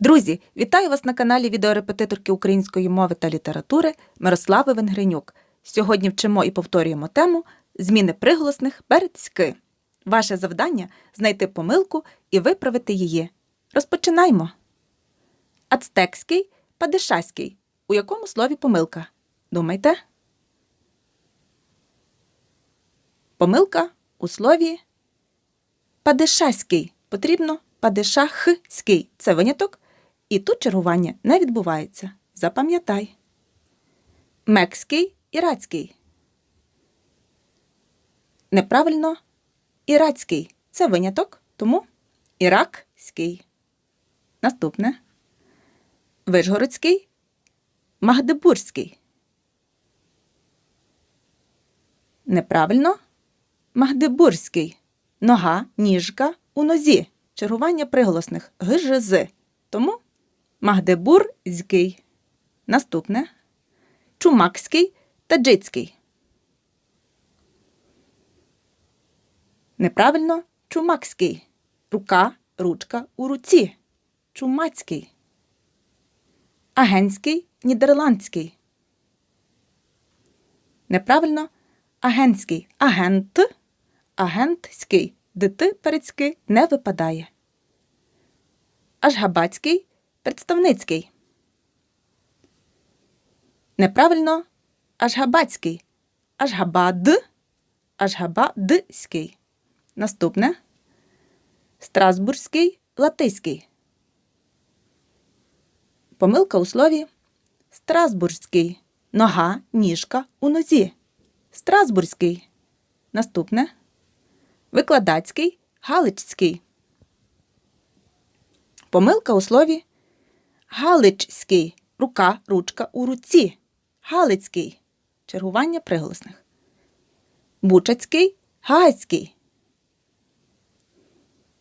Друзі, вітаю вас на каналі відеорепетиторки української мови та літератури Мирослави Венгренюк. Сьогодні вчимо і повторюємо тему зміни приголосних перед. Ваше завдання знайти помилку і виправити її. Розпочинаємо. Ацтекський, падишаський. У якому слові помилка? Думайте. Помилка у слові падишаський. Потрібно падишахський. Це виняток, і тут чергування не відбувається. Запам'ятай. Мекський, ірацький. Неправильно ірацький. Це виняток, тому іракський. Наступне. Вишгородський, Магдебурзький. Неправильно Магдебурзький. Нога, ніжка у нозі. Чергування приголосних г, ж, з. Тому Магдебурзький. Наступне Чумакський, таджицький. Неправильно чумакський. Рука, ручка у руці. Чумацький. Агентський, нідерландський. Неправильно агентський. Агент, агентський. Дити перед «ськи» не випадає. Ашгабацький, представницький. Неправильно Ашгабацький. Ашгабад, Ашгабадський. Наступне Страсбурзький, латиський. Помилка у слові Страсбурзький. Нога, ніжка у нозі. Страсбурзький. Наступне Викладацький, Галицький. Помилка у слові Галичський. Рука, ручка у руці. Галицький. Чергування приголосних. Бучацький, Гаський.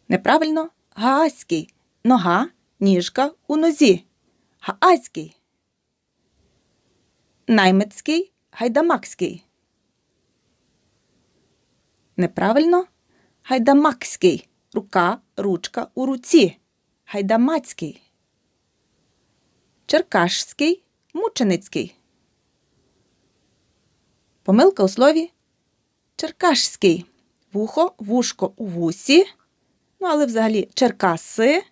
Неправильно Гаський. Нога, ніжка у нозі. Гаазький. Наймецький, гайдамакський. Неправильно гайдамакський. Рука, ручка у руці. Гайдамацький. Черкашський, мученицький. Помилка у слові черкашський. Вухо, вушко у вусі. Ну, але взагалі черкаси,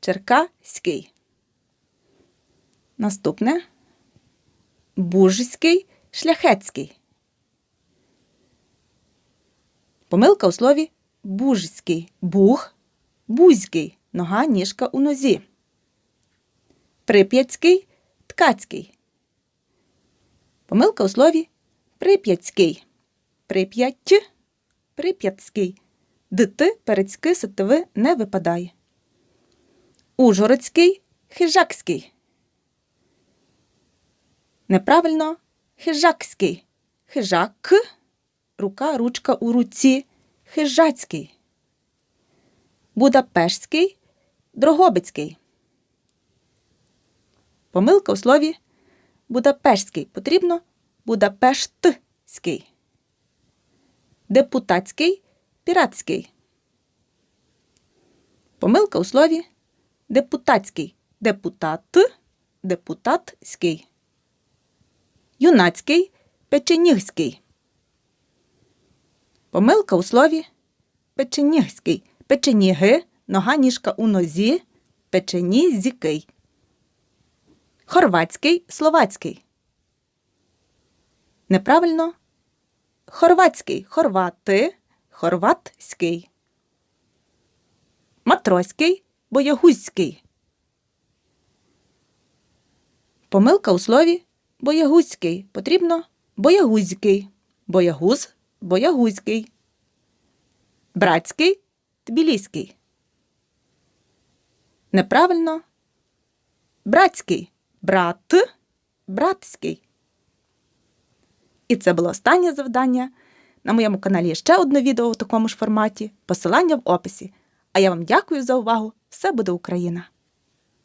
черкаський. Наступне бужський, шляхетський. Помилка у слові бужський. Бух, бузький. Нога, ніжка у нозі. Прип'ятський, ткацький. Помилка у слові прип'ятський. Прип'ять, прип'ятський. Дити перед ски ситиви не випадає. Ужгородський, хижакський. Неправильно хижакський. Хижак, рука, ручка у руці. Хижацький. Будапештський, Дрогобицький. Помилка у слові Будапештський. Потрібно Будапештський. Депутатський, піратський. Помилка у слові депутатський. Депутат, депутатський. Юнацький, печенігський. Помилка у слові печенігський. Печеніги, нога ніжка у нозі, печенізький. Хорватський, словацький. Неправильно. Хорватський, хорвати, хорватський. Матроський, боягузький. Помилка у слові боягузький. Потрібно боягузький. Боягуз, боягузький. Братський, тбіліський. Неправильно. Братський. Брат, братський. І це було останнє завдання. На моєму каналі є ще одне відео в такому ж форматі. Посилання в описі. А я вам дякую за увагу. Все буде Україна!